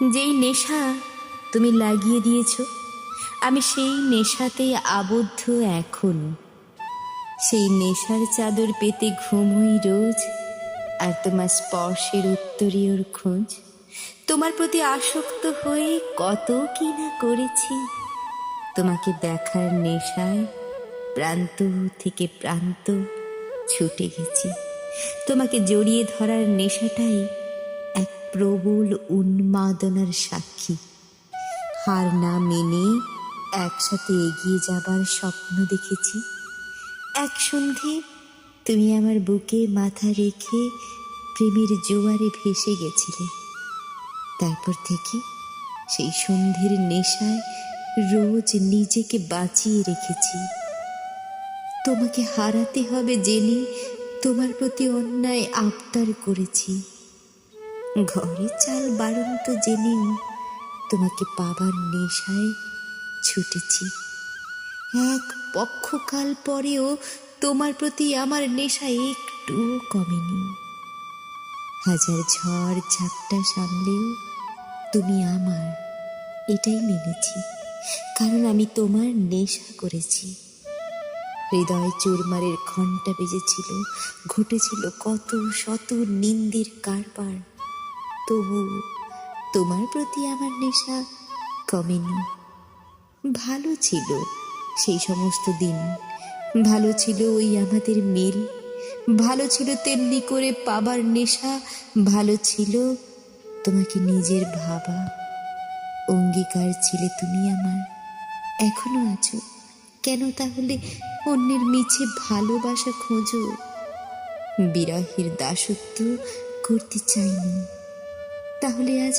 যেই নেশা তুমি লাগিয়ে দিয়েছ, আমি সেই নেশাতেই আবদ্ধ এখন। সেই নেশার চাদর পেতে ঘুমোই রোজ, আর তোমার স্পর্শের উত্তরীয়র খোঁজ। তোমার প্রতি আসক্ত হয়ে কত কি না করেছি, তোমাকে দেখার নেশায় প্রান্ত থেকে প্রান্ত ছুটে গেছি। তোমাকে জড়িয়ে ধরার নেশাটাই প্রবল উন্মাদনার সাক্ষী। হার না মেনে একসাথে এগিয়ে যাবার স্বপ্ন দেখেছি। এক সন্ধে তুমি আমার বুকে মাথা রেখে প্রেমের জোয়ারে ভেসে গেছিলে। তারপর থেকে সেই সন্ধ্যের নেশায় রোজ নিজেকে বাঁচিয়ে রেখেছি। তোমাকে হারাতে হবে জেনে তোমার প্রতি অন্যায় আবদার করেছি। ঘরে চাল বাড়ন্ত জেনেও তোমাকে পাবার নেশায় ছুটেছি। এক পক্ষকাল পরেও তোমার প্রতি আমার নেশা একটু কমেনি। হাজার ঝড় ঝাপটা সামলেও তুমি আমার এটাই মেনেছি, কারণ আমি তোমার নেশা করেছি। হৃদয় চুরমারের ঘণ্টা বেজেছিল, ঘটেছিল কত শত নিন্দির কারবার। তবু তোমার প্রতি আমার নেশা কমেনি। ভালো ছিল সেই সমস্ত দিন। ভালো ছিল ওই আমাদের মিল। ভালো ছিল তেমনি করে পাবার নেশা। ভালো ছিল তোমাকে নিজের ভাবা। অঙ্গীকার ছিলে তুমি আমার। এখনও আছো। কেন তাহলে অন্যের মিছে ভালোবাসা খোঁজো? বিরহের দাসত্ব করতে চাইনি। তাহলে আজ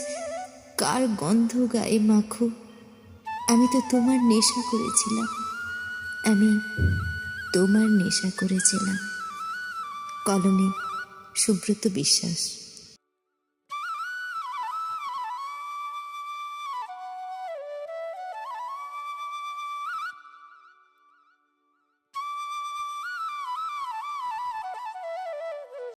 কার গন্ধ গায়ে মাখো? আমি তো তোমার নেশা করেছিলাম। আমি তোমার নেশা করেছিলাম। কলমে সুব্রত বিশ্বাস।